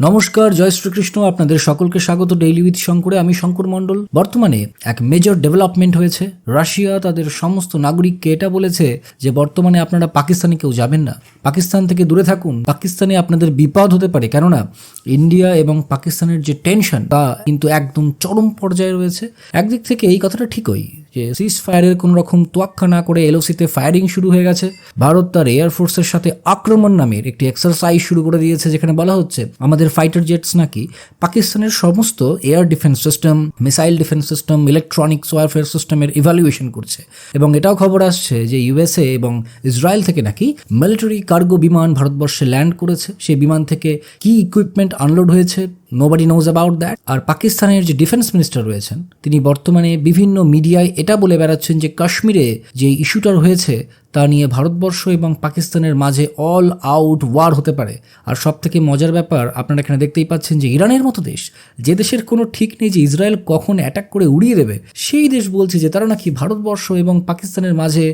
নমস্কার, জয় শ্রীকৃষ্ণ। আপনাদের সকলকে স্বাগত ডেইলি উইথ শঙ্করে। আমি শঙ্কর মণ্ডল। বর্তমানে এক মেজর ডেভেলপমেন্ট হয়েছে। রাশিয়া তাদের সমস্ত নাগরিককে এটা বলেছে যে, বর্তমানে আপনারা পাকিস্তানে কেউ যাবেন না। পাকিস্তান থেকে দূরে থাকুন। পাকিস্তানে আপনাদের বিপদ হতে পারে। কেননা, ইন্ডিয়া এবং পাকিস্তানের যে টেনশন তা কিন্তু একদম চরম পর্যায়ে রয়েছে। একদিক থেকে এই কথাটা ঠিকই। যে সিজ ফায়ারের কোনো রকম তোয়াক্কা না করে এলওসিতে ফায়ারিং শুরু হয়ে গেছে। ভারত তার এয়ারফোর্সের সাথে আক্রমণ নামের একটি এক্সারসাইজ শুরু করে দিয়েছে, যেখানে বলা হচ্ছে আমাদের ফাইটার জেটস নাকি পাকিস্তানের সমস্ত air defence system missile defence system electronics warfare সিস্টেমের ইভ্যালুয়েশন করছে। এবং এটাও খবর আসছে যে ইউএসএ এবং ইসরায়েল থেকে নাকি মিলিটারি কার্গো বিমান ভারতবর্ষে ল্যান্ড করেছে। সেই বিমান থেকে কি ইকুইপমেন্ট আনলোড হয়েছে নোবডি নোজ অ্যাবাউট দ্যাট আর পাকিস্তানের যে ডিফেন্স মিনিস্টার রয়েছেন, তিনি বর্তমানে বিভিন্ন মিডিয়ায় এটা বলে বেড়াচ্ছেন যে কাশ্মীরে যে ইস্যুটার হয়েছে তা নিয়ে ভারতবর্ষ এবং পাকিস্তানের মাঝে অল আউট ওয়ার হতে পারে। আর সব থেকে মজার ব্যাপার, আপনারা এখানে দেখতেই পাচ্ছেন যে ইরানের মতো দেশ, যে দেশের কোনো ঠিক নেই যে ইসরায়েল কখন অ্যাটাক করে উড়িয়ে দেবে, সেই দেশ বলছে যে তারা নাকি ভারতবর্ষ এবং পাকিস্তানের মাঝে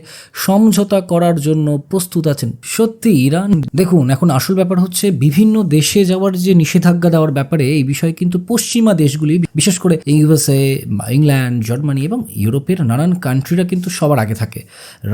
সমঝোতা করার জন্য প্রস্তুত আছেন। সত্যি, ইরান, দেখুন, এখন আসল ব্যাপার হচ্ছে বিভিন্ন দেশে যাওয়ার যে নিষেধাজ্ঞা দেওয়ার ব্যাপারে এই বিষয়ে কিন্তু পশ্চিমা দেশগুলি, বিশেষ করে ইউএসএ, ইংল্যান্ড, জার্মানি এবং ইউরোপের নানান কান্ট্রিরা কিন্তু সবার আগে থাকে।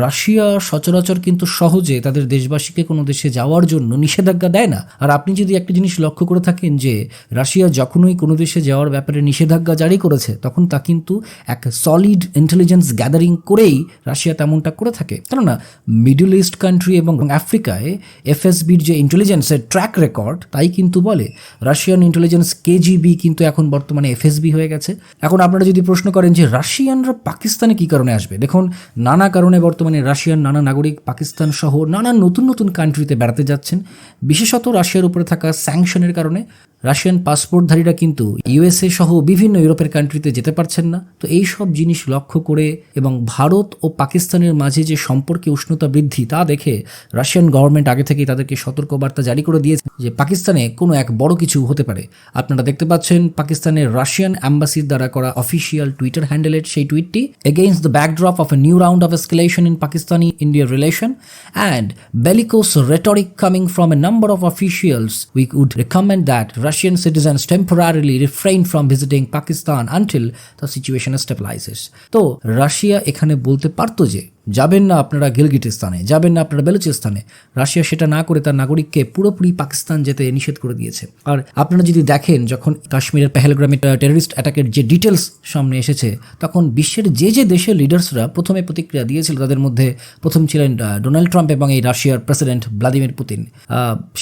রাশিয়া সচরাচর কিন্তু সহজে তাদের দেশবাসীকে কোনো দেশে যাওয়ার জন্য নিষেধাজ্ঞা দেয় না। আর আপনি যদি একটা জিনিস লক্ষ্য করে থাকেন যে, রাশিয়া যখনই কোনো দেশে যাওয়ার ব্যাপারে নিষেধাজ্ঞা জারি করেছে, তখন তা কিন্তু এক সলিড ইন্টেলিজেন্স গ্যাদারিং করেই রাশিয়া তেমনটা করে থাকে। কেননা মিডল ইস্ট কান্ট্রি এবং আফ্রিকায় এফএসবির যে ইন্টেলিজেন্সের ট্র্যাক রেকর্ড তাই কিন্তু বলে। রাশিয়ান ইন্টেলিজেন্স কেজিবি কিন্তু এখন বর্তমানে এফএসবি হয়ে গেছে। এখন আপনারা যদি প্রশ্ন করেন যে, রাশিয়ানরা পাকিস্তানে কি কারণে আসবে? দেখুন, নানা কারণে বর্তমানে রাশিয়ান নানা নাগরিক পাকিস্তান সহ নানান নতুন নতুন কান্ট্রিতে বেড়াতে যাচ্ছেন। বিশেষত রাশিয়ার উপরে থাকা স্যাংশনের কারণে। রাশিয়ান পাসপোর্টধারীরা কিন্তু ইউএসএ সহ বিভিন্ন ইউরোপের কান্ট্রিতে যেতে পারছেন না। তো এই সব জিনিস লক্ষ্য করে এবং ভারত ও পাকিস্তানের মাঝে যে সম্পর্কে উষ্ণতা বৃদ্ধি, তা দেখে রাশিয়ান গভর্নমেন্ট আগে থেকেই তাদেরকে সতর্কবার্তা জারি করে দিয়েছে যে পাকিস্তানে কোনো এক বড় কিছু হতে পারে। আপনারা দেখতে পাচ্ছেন পাকিস্তানের রাশিয়ান অ্যাম্বাসির দ্বারা করা অফিসিয়াল টুইটার হ্যান্ডেলের সেই টুইটটি against the backdrop of a new round of escalation in Pakistani India relation and bellicose rhetoric coming from a number of officials we would recommend that Russian citizens temporarily refrain from visiting Pakistan until the situation stabilizes. তো Russia এখানে বলতে পারতো যে যাবেন না আপনারা গিলগিটিস্তানে যাবেন না আপনারা বেলুচিস্তানে রাশিয়া সেটা না করে তার নাগরিককে পুরোপুরি পাকিস্তান যেতে নিষেধ করে দিয়েছে। আর আপনারা যদি দেখেন, যখন কাশ্মীরের পেহেলগ্রামে টেররিস্ট অ্যাটাকের যে ডিটেলস সামনে এসেছে, তখন বিশ্বের যে যে দেশের লিডার্সরা প্রথমে প্রতিক্রিয়া দিয়েছিল, তাদের মধ্যে প্রথম ছিলেন ডোনাল্ড ট্রাম্প এবং এই রাশিয়ার president Vladimir Putin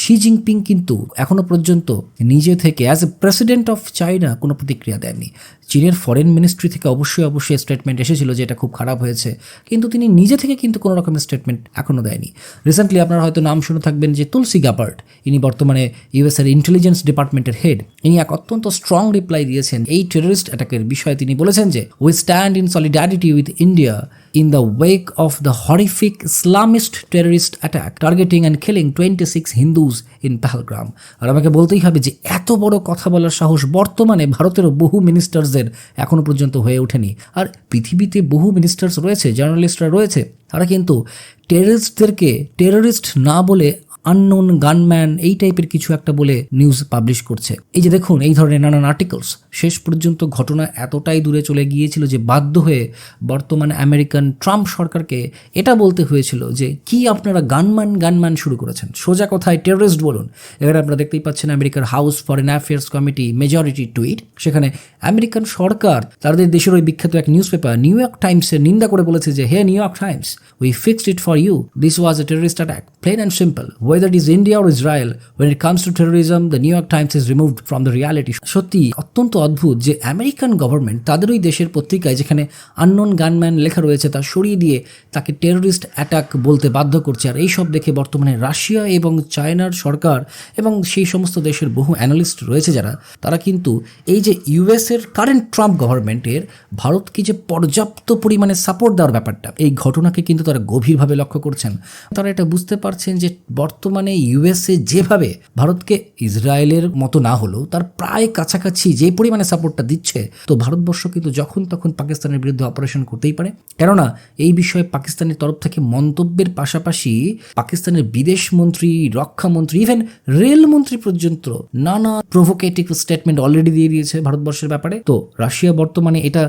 Xi Jinping কিন্তু এখনও পর্যন্ত নিজে থেকে as a president of China কোনো প্রতিক্রিয়া দেননি। চীনের ফরেন মিনিস্ট্রি থেকে অবশ্যই অবশ্যই স্টেটমেন্ট এসেছিল যে এটা খুব খারাপ হয়েছে। কিন্তু তিনি নিজে থেকে কিন্তু কোনো রকমের স্টেটমেন্ট এখনও দেয়নি। রিসেন্টলি আপনারা হয়তো নাম শুনে থাকবেন যে তুলসি গাপার্ট ইনি বর্তমানে ইউএসের ইন্টেলিজেন্স ডিপার্টমেন্টের হেড ইনি এক অত্যন্ত স্ট্রং রিপ্লাই দিয়েছেন। এই টেররিস্ট অ্যাটাকের বিষয়ে তিনি বলেছেন যে we stand in solidarity with India in the wake of the horrific Islamist terrorist attack targeting and killing 26 Hindus in Pahalgram আর আমাকে বলতেই হবে যে এত বড় কথা বলার সাহস বর্তমানে ভারতের বহু মিনিস্টার্সদের এখনও পর্যন্ত হয়ে ওঠেনি। আর পৃথিবীতে বহু মিনিস্টার্স রয়েছে জার্নালিস্টরা রয়েছে। তারা কিন্তু টেররিস্টদেরকে টেররিস্ট না বলে আননোন গানম্যান এই টাইপের কিছু একটা বলে নিউজ পাবলিশ করছে। এই যে দেখুন, এই ধরনের নানান আর্টিকেলস শেষ পর্যন্ত ঘটনা এতটাই দূরে চলে গিয়েছিল যে বাধ্য হয়ে বর্তমানে আমেরিকান ট্রাম্প সরকারকে এটা বলতে হয়েছিল যে, কি আপনারা গানম্যান গানম্যান শুরু করেছেন? সোজা কথায় টেররিস্ট বলুন। এবার আপনারা দেখতেই পাচ্ছেন আমেরিকার House Foreign Affairs Committee majority tweet সেখানে আমেরিকান সরকার তাদের দেশের ওই বিখ্যাত এক নিউজ পেপার নিউ ইয়র্ক টাইমসের নিন্দা করে বলেছে যে, hey New York Times we fixed it for you this was a terrorist attack plain and simple whether it is India or Israel, when it comes to terrorism, the New York Times is removed from the reality. সত্যি অত্যন্ত অদ্ভুত যে American government তাদের ওই দেশের পত্রিকায় যেখানে unknown gunman লেখা রয়েছে তা সরিয়ে দিয়ে তাকে টেররিস্ট অ্যাটাক বলতে বাধ্য করছে। আর এইসব দেখে বর্তমানে রাশিয়া এবং চায়নার সরকার এবং সেই সমস্ত দেশের বহু অ্যানালিস্ট রয়েছে যারা। তারা কিন্তু এই যে ইউএসের কারেন্ট ট্রাম্প গভর্নমেন্টের ভারতকে যে পর্যাপ্ত পরিমাণে সাপোর্ট দেওয়ার ব্যাপারটা এই ঘটনাকে কিন্তু তারা গভীরভাবে লক্ষ্য করছেন। তারা এটা বুঝতে পারছেন যে বর্তমানে বর্তমানে ইউএসএ যেভাবে ভারতকে ইসরায়েলের মতো না হলেও তার প্রায় কাছাকাছি যে পরিমাণে সাপোর্টটা দিচ্ছে, তো ভারতবর্ষ কিন্তু যখন তখন পাকিস্তানের বিরুদ্ধে অপারেশন করতেই পারে। কেননা এই বিষয়ে পাকিস্তানের তরফ থেকে মন্তব্যের পাশাপাশি পাকিস্তানের বিদেশ মন্ত্রী, রক্ষামন্ত্রী ইভেন রেলমন্ত্রী পর্যন্ত নানা প্রভোকেটিভ স্টেটমেন্ট অলরেডি দিয়ে দিয়েছে ভারতবর্ষের ব্যাপারে। তো রাশিয়া বর্তমানে এটা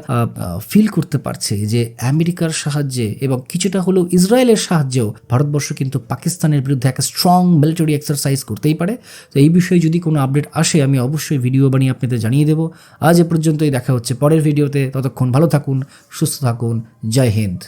ফিল করতে পারছে যে আমেরিকার সাহায্যে এবং কিছুটা হলেও ইসরায়েলের সাহায্যেও ভারতবর্ষ কিন্তু পাকিস্তানের বিরুদ্ধে একটা স্ট্রং মিলিটারি এক্সারসাইজ করতেই পারে। তো এই বিষয়ে যদি কোনো আপডেট আসে, আমি অবশ্যই ভিডিও বানিয়ে আপনাদের জানিয়ে দেবো। আজ এ পর্যন্তই দেখা হচ্ছে পরের ভিডিওতে ততক্ষণ ভালো থাকুন, সুস্থ থাকুন। জয় হিন্দ।